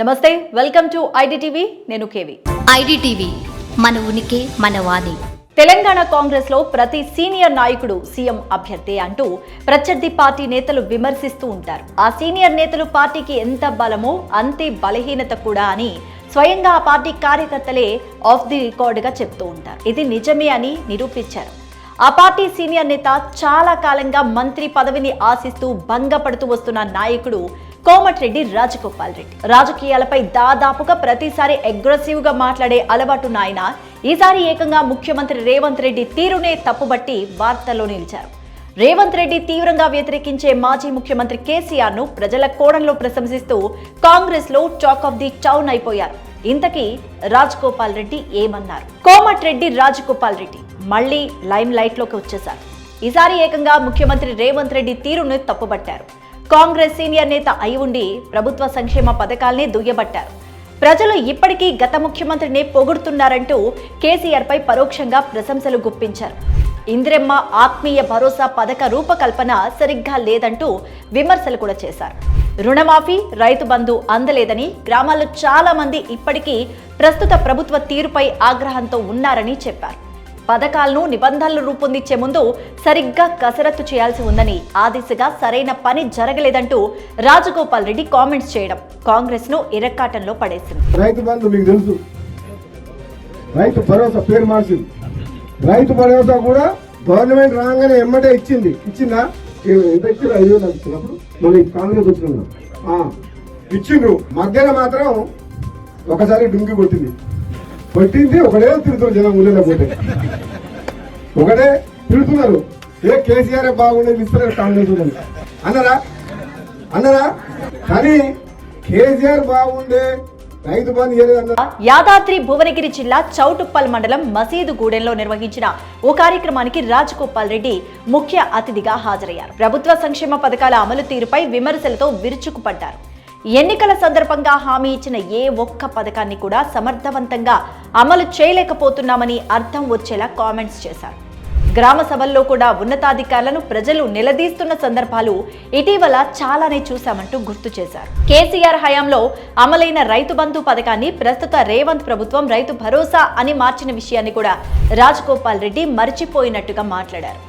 నమస్తే welcome to IDTV నేను K V. IDTV మన ఉనికి మన వాణి. తెలంగాణ కాంగ్రెస్లో ప్రతి సీనియర్ నాయకుడు సీఎం అభ్యర్థి అంటూ ప్రత్యర్థి పార్టీ నేతలు విమర్శిస్తూ ఉంటారు. ఆ సీనియర్ నేతలు పార్టీకి ఎంత బలమో అంతే బలహీనత కూడా అని స్వయంగా ఆ పార్టీ కార్యకర్తలే ఆఫ్ ది రికార్డ్గా చెప్తూ ఉంటారు. ఇది నిజమే అని నిరూపించారు. ఆ పార్టీ సీనియర్ నేత చాలా కాలంగా మంత్రి పదవిని ఆశిస్తూ భంగపడుతూ వస్తున్న నాయకుడు కోమటిరెడ్డి రాజగోపాల్ రెడ్డి. రాజకీయాలపై దాదాపుగా ప్రతిసారి అగ్రెసివ్గా మాట్లాడే అలవాటున్న ఆయన ఈసారి ఏకంగా ముఖ్యమంత్రి రేవంత్ రెడ్డి తీరునే తప్పుబట్టి వార్తల్లో నిలిచారు. రేవంత్ రెడ్డి తీవ్రంగా వ్యతిరేకించే మాజీ ముఖ్యమంత్రి కేసీఆర్ను ప్రజల కోణంలో ప్రశంసిస్తూ కాంగ్రెస్లో టాక్ ఆఫ్ ది టౌన్ అయిపోయారు. ఇంతకీ రాజగోపాల్ రెడ్డి ఏమన్నారు? కోమటిరెడ్డి రాజగోపాల్ రెడ్డి మళ్ళీ లైమ్ లైట్లోకి వచ్చేశారు. ఈసారి ఏకంగా ముఖ్యమంత్రి రేవంత్ రెడ్డి తీరును తప్పుబట్టారు. కాంగ్రెస్ సీనియర్ నేత అయి ఉండి ప్రభుత్వ సంక్షేమ పథకాల్ని దుయ్యబట్టారు. ప్రజలు ఇప్పటికీ గత ముఖ్యమంత్రిని పొగుడుతున్నారంటూ కేసీఆర్పై పరోక్షంగా ప్రశంసలు గుప్పించారు. ఇందిరమ్మ ఆత్మీయ భరోసా పథక రూపకల్పన సరిగ్గా లేదంటూ విమర్శలు కూడా చేశారు. రుణమాఫీ రైతు బంధు అందలేదని గ్రామాల్లో చాలా మంది ఇప్పటికీ ప్రస్తుత ప్రభుత్వ తీరుపై ఆగ్రహంతో ఉన్నారని చెప్పారు. పథకాలను నిబంధనలు రూపొందించే ముందు సరిగ్గా కసరత్తు చేయాల్సి ఉందని ఆ దిశగా సరైన పని జరగలేదంటూ రాజగోపాల్ రెడ్డి కామెంట్స్ చేయడం కాంగ్రెస్ను ఇరక్కాటంలో పడేసింది. రైతు బంధు మీకు తెలుసు. రైతు భరోసా పేరు మార్చింది. రైతు భరోసా కూడా గవర్నమెంట్ రాగానే ఎమ్మటే ఇచ్చింది. ఇచ్చిందా? ఎంత ఇచ్చారు ఐదు వేలు ఇచ్చినప్పుడు. కాంగ్రెస్ వచ్చిన ఇచ్చిండ్రు. మధ్యలో మాత్రం ఒకసారి డుంకి కొట్టింది. కొట్టింది ఒకటే తిరుగుతున్నారు జనం ఊళ్ళో పోతే. ఒకటే తిడుతున్నారు ఏ కేసీఆర్ బాగుండేది ఇస్తారు కాంగ్రెస్ అన్నారా? అన్నారా? కానీ కేసీఆర్ బాగుండే యాదాద్రి భువనగిరి జిల్లా చౌటుప్పల్ మండలం మసీదు గూడెంలో నిర్వహించిన ఓ కార్యక్రమానికి రాజగోపాల్ రెడ్డి ముఖ్య అతిథిగా హాజరయ్యారు. ప్రభుత్వ సంక్షేమ పథకాల అమలు తీరుపై విమర్శలతో విరుచుకుపడ్డారు. ఎన్నికల సందర్భంగా హామీ ఇచ్చిన ఏ ఒక్క పథకాన్ని కూడా సమర్థవంతంగా అమలు చేయలేకపోతున్నామని అర్థం వచ్చేలా కామెంట్స్ చేశారు. గ్రామ సభల్లో కూడా ఉన్నతాధికారులను ప్రజలు నిలదీస్తున్న సందర్భాలు ఇటీవల చాలానే చూశామంటూ గుర్తు చేశారు. కేసీఆర్ హయాంలో అమలైన రైతు బంధు పథకాన్ని ప్రస్తుత రేవంత్ ప్రభుత్వం రైతు భరోసా అని మార్చిన విషయాన్ని కూడా రాజగోపాల్ రెడ్డి మర్చిపోయినట్టుగా మాట్లాడారు.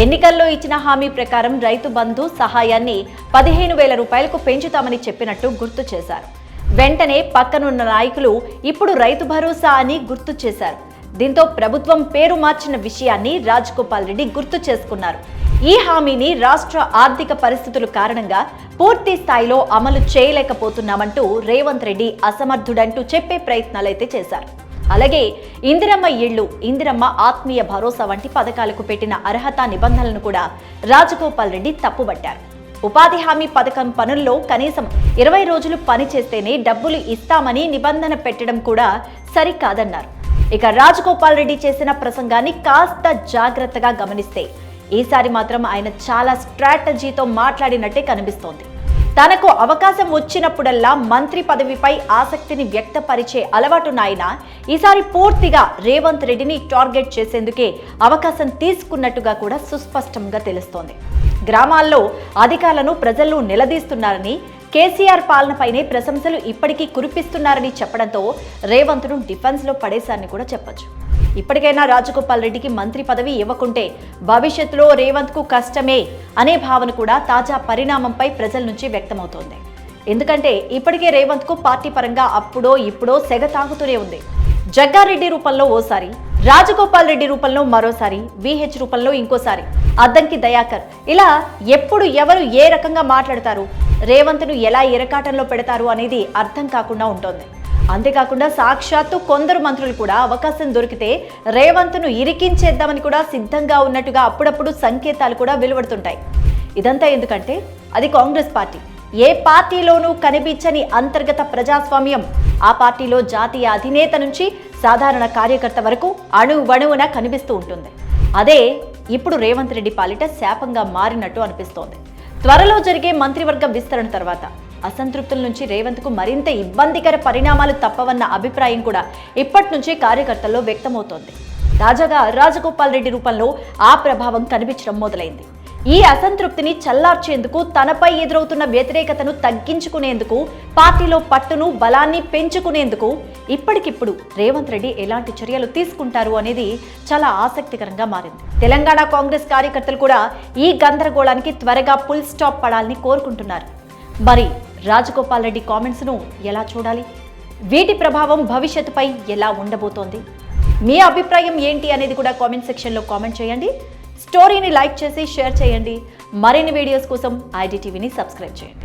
ఎన్నికల్లో ఇచ్చిన హామీ ప్రకారం రైతు బంధు సహాయాన్ని పదిహేను వేల రూపాయలకు పెంచుతామని చెప్పినట్టు గుర్తు చేశారు. వెంటనే పక్కనున్న నాయకులు ఇప్పుడు రైతు భరోసా అని గుర్తు చేశారు. దీంతో ప్రభుత్వం పేరు మార్చిన విషయాన్ని రాజ్గోపాల్ రెడ్డి గుర్తు చేసుకున్నారు. ఈ హామీని రాష్ట్ర ఆర్థిక పరిస్థితుల కారణంగా పూర్తి స్థాయిలో అమలు చేయలేకపోతున్నామంటూ రేవంత్ రెడ్డి అసమర్థుడంటూ చెప్పే ప్రయత్నాలైతే చేశారు. అలాగే ఇందిరమ్మ ఇళ్ళు ఇందిరమ్మ ఆత్మీయ భరోసా వంటి పథకాలకు పెట్టిన అర్హత నిబంధనలను కూడా రాజగోపాల్ రెడ్డి తప్పుబట్టారు. ఉపాధి హామీ పథకం పనుల్లో కనీసం ఇరవై రోజులు పని చేస్తేనే డబ్బులు ఇస్తామని నిబంధన పెట్టడం కూడా సరికాదన్నారు. ఇక రాజగోపాల్ రెడ్డి చేసిన ప్రసంగాన్ని కాస్త జాగ్రత్తగా గమనిస్తే ఈసారి మాత్రం ఆయన చాలా స్ట్రాటజీతో మాట్లాడినట్టే కనిపిస్తోంది. తనకు అవకాశం వచ్చినప్పుడల్లా మంత్రి పదవిపై ఆసక్తిని వ్యక్తపరిచే అలవాటున్న ఆయన ఈసారి పూర్తిగా రేవంత్ రెడ్డిని టార్గెట్ చేసేందుకే అవకాశం తీసుకున్నట్టుగా కూడా సుస్పష్టంగా తెలుస్తోంది. గ్రామాల్లో అధికారులను ప్రజలు నిలదీస్తున్నారని కేసీఆర్ పాలనపైనే ప్రశంసలు ఇప్పటికీ కురిపిస్తున్నారని చెప్పడంతో రేవంత్ను డిఫెన్స్లో పడేశారని కూడా చెప్పొచ్చు. ఇప్పటికైనా రాజగోపాల్ రెడ్డికి మంత్రి పదవి ఇవ్వకుంటే భవిష్యత్తులో రేవంత్కు కష్టమే అనే భావన కూడా తాజా పరిణామంపై ప్రజల నుంచి వ్యక్తమవుతోంది. ఎందుకంటే ఇప్పటికే రేవంత్కు పార్టీ పరంగా అప్పుడో ఇప్పుడో సెగ తాగుతూనే ఉంది. జగ్గారెడ్డి రూపంలో ఓసారి రాజగోపాల్ రెడ్డి రూపంలో మరోసారి విహెచ్ రూపంలో ఇంకోసారి. అద్దంకి దయాకర్. ఇలా ఎప్పుడు ఎవరు ఏ రకంగా మాట్లాడతారు? రేవంత్ను ఎలా ఇరకాటంలో పెడతారు అనేది అర్థం కాకుండా ఉంటోంది. అంతేకాకుండా సాక్షాత్తు కొందరు మంత్రులు కూడా అవకాశం దొరికితే రేవంత్ను ఇరికించేద్దామని కూడా సిద్ధంగా ఉన్నట్టుగా అప్పుడప్పుడు సంకేతాలు కూడా వెలువడుతుంటాయి. ఇదంతా ఎందుకంటే అది కాంగ్రెస్ పార్టీ. ఏ పార్టీలోనూ కనిపించని అంతర్గత ప్రజాస్వామ్యం. ఆ పార్టీలో జాతీయ అధినేత నుంచి సాధారణ కార్యకర్త వరకు అణువణువున కనిపిస్తూ ఉంటుంది. అదే ఇప్పుడు రేవంత్ రెడ్డి పాలిట శాపంగా మారినట్టు అనిపిస్తోంది. త్వరలో జరిగే మంత్రివర్గ విస్తరణ తర్వాత అసంతృప్తుల నుంచి రేవంత్కు మరింత ఇబ్బందికర పరిణామాలు తప్పవన్న అభిప్రాయం కూడా ఇప్పటి నుంచే కార్యకర్తల్లో వ్యక్తమవుతోంది. తాజాగా రాజగోపాల్ రెడ్డి రూపంలో ఆ ప్రభావం కనిపించడం మొదలైంది. ఈ అసంతృప్తిని చల్లార్చేందుకు తనపై ఎదురవుతున్న వ్యతిరేకతను తగ్గించుకునేందుకు పార్టీలో పట్టును బలాన్ని పెంచుకునేందుకు ఇప్పటికిప్పుడు రేవంత్ రెడ్డి ఎలాంటి చర్యలు తీసుకుంటారు అనేది చాలా ఆసక్తికరంగా మారింది. తెలంగాణ కాంగ్రెస్ కార్యకర్తలు కూడా ఈ గందరగోళానికి త్వరగా ఫుల్ స్టాప్ పడాలని కోరుకుంటున్నారు. మరి రాజగోపాల్ రెడ్డి కామెంట్స్ను ఎలా చూడాలి? వీటి ప్రభావం భవిష్యత్తుపై ఎలా ఉండబోతోంది? మీ అభిప్రాయం ఏంటి అనేది కూడా కామెంట్ సెక్షన్లో కామెంట్ చేయండి. స్టోరీని లైక్ చేసి షేర్ చేయండి. మరిన్ని వీడియోస్ కోసం ఐడిటీవీని సబ్స్క్రైబ్ చేయండి.